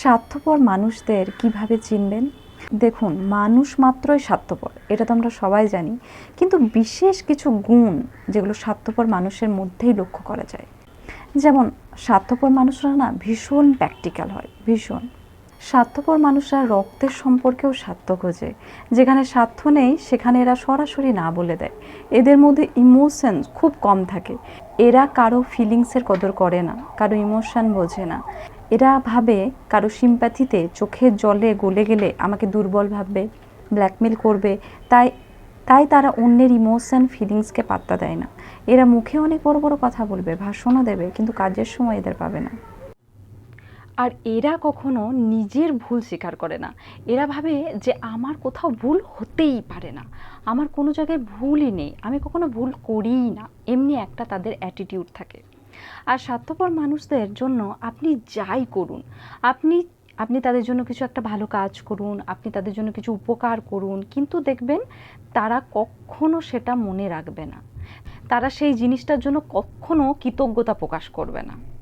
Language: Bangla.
স্বার্থপর মানুষদের কীভাবে চিনবেন? দেখুন, মানুষ মাত্রই স্বার্থপর, এটা তো আমরা সবাই জানি। কিন্তু বিশেষ কিছু গুণ যেগুলো স্বার্থপর মানুষের মধ্যেই লক্ষ্য করা যায়। যেমন, স্বার্থপর মানুষরা না ভীষণ প্র্যাকটিক্যাল হয়, ভীষণ। স্বার্থপর মানুষরা রক্তের সম্পর্কেও স্বার্থ খোঁজে। যেখানে স্বার্থ নেই, সেখানে এরা সরাসরি না বলে দেয়। এদের মধ্যে ইমোশন খুব কম থাকে। এরা কারও ফিলিংসের কদর করে না, কারও ইমোশন বোঝে না। এরা ভাবে কারও সিম্প্যাথিতে চোখের জলে গলে গেলে আমাকে দুর্বল ভাববে ব্ল্যাকমেল করবে, তাই তাই তারা অন্যের ইমোশন ফিলিংসকে পাত্তা দেয় না। এরা মুখে অনেক বড় বড় কথা বলবে, ভাষণও দেবে, কিন্তু কাজের সময় এদের পাবে না। আর এরা কখনো নিজের ভুল স্বীকার করে না। এরা ভাবে যে আমার কোথাও ভুল হতেই পারে না। আমার কোনো জায়গায় ভুলই নেই। আমি কখনো ভুল করিই না। এমনি একটা তাদের অ্যাটিটিউড থাকে। আর স্বার্থপর মানুষদের জন্য আপনি যাই করুন, আপনি আপনি তাদের জন্য কিছু একটা ভালো কাজ করুন, আপনি তাদের জন্য কিছু উপকার করুন, কিন্তু দেখবেন তারা কখনো সেটা মনে রাখবে না। তারা সেই জিনিসটার জন্য কখনো কৃতজ্ঞতা প্রকাশ করবে না।